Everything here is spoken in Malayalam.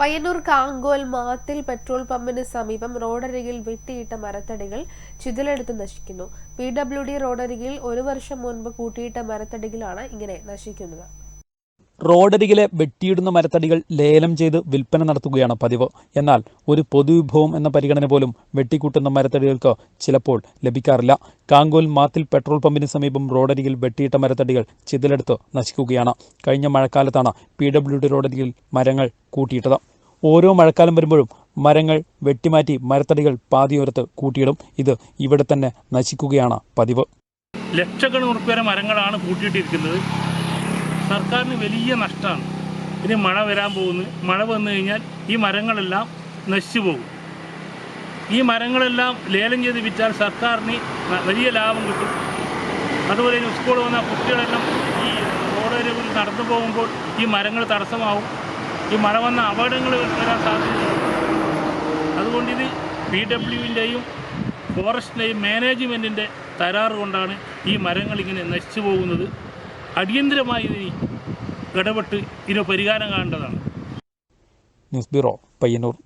പയ്യന്നൂർ കാങ്കോൽ മാത്തിൽ പെട്രോൾ പമ്പിന് സമീപം റോഡരികിൽ വെട്ടിയിട്ട മരത്തടികൾ ചിതലെടുത്ത് നശിക്കുന്നു. പി ഡബ്ല്യു ഡി റോഡരികിൽ ഒരു വർഷം മുൻപ് കൂട്ടിയിട്ട മരത്തടികളാണ് ഇങ്ങനെ നശിക്കുന്നത്. റോഡരികിലെ വെട്ടിയിടുന്ന മരത്തടികൾ ലേലം ചെയ്ത് വിൽപ്പന നടത്തുകയാണ് പതിവ്. എന്നാൽ ഒരു പൊതുവിഭവം എന്ന പരിഗണന പോലും വെട്ടിക്കൂട്ടുന്ന മരത്തടികൾക്ക് ചിലപ്പോൾ ലഭിക്കാറില്ല. കാങ്കോൽ മാത്തിൽ പെട്രോൾ പമ്പിന് സമീപം റോഡരികിൽ വെട്ടിയിട്ട മരത്തടികൾ ചിതലെടുത്ത് നശിക്കുകയാണ്. കഴിഞ്ഞ മഴക്കാലത്താണ് പി ഡബ്ല്യു ഡി റോഡരികിൽ മരങ്ങൾ കൂട്ടിയിട്ടത്. ഓരോ മഴക്കാലം വരുമ്പോഴും മരങ്ങൾ വെട്ടിമാറ്റി മരത്തടികൾ പാതിയോരത്ത് കൂട്ടിയിടും. ഇത് ഇവിടെ തന്നെ നശിക്കുകയാണ് പതിവ്. ലക്ഷക്കണക്കിന് മരങ്ങളാണ് കൂട്ടിയിട്ടിരിക്കുന്നത്. സർക്കാരിന് വലിയ നഷ്ടമാണ്. ഇനി മഴ വരാൻ പോകുന്നു. മഴ വന്നു കഴിഞ്ഞാൽ ഈ മരങ്ങളെല്ലാം നശിച്ചു പോകും. ഈ മരങ്ങളെല്ലാം ലേലം ചെയ്ത് വിറ്റാൽ സർക്കാരിന് വലിയ ലാഭം കിട്ടും. അതുപോലെ സ്കൂളിൽ വന്ന കുട്ടികളെല്ലാം ഈ റോഡിൽ നടന്നു പോകുമ്പോൾ ഈ മരങ്ങൾ തടസ്സമാവും. ഈ മഴ വന്ന അപകടങ്ങൾ വരാൻ സാധ്യതയുണ്ട്. അതുകൊണ്ട് ഇത് പി ഡബ്ല്യുവിന്റെയും ഫോറസ്റ്റിന്റെയും മാനേജ്മെന്റിന്റെ തരാറ് കൊണ്ടാണ് ഈ മരങ്ങൾ ഇങ്ങനെ നശിച്ചു പോകുന്നത്. അടിയന്തിരമായി ഇതിന് ഇടപെട്ട് ഇതിന് പരിഹാരം കാണേണ്ടതാണ്. News bureau Payyanur.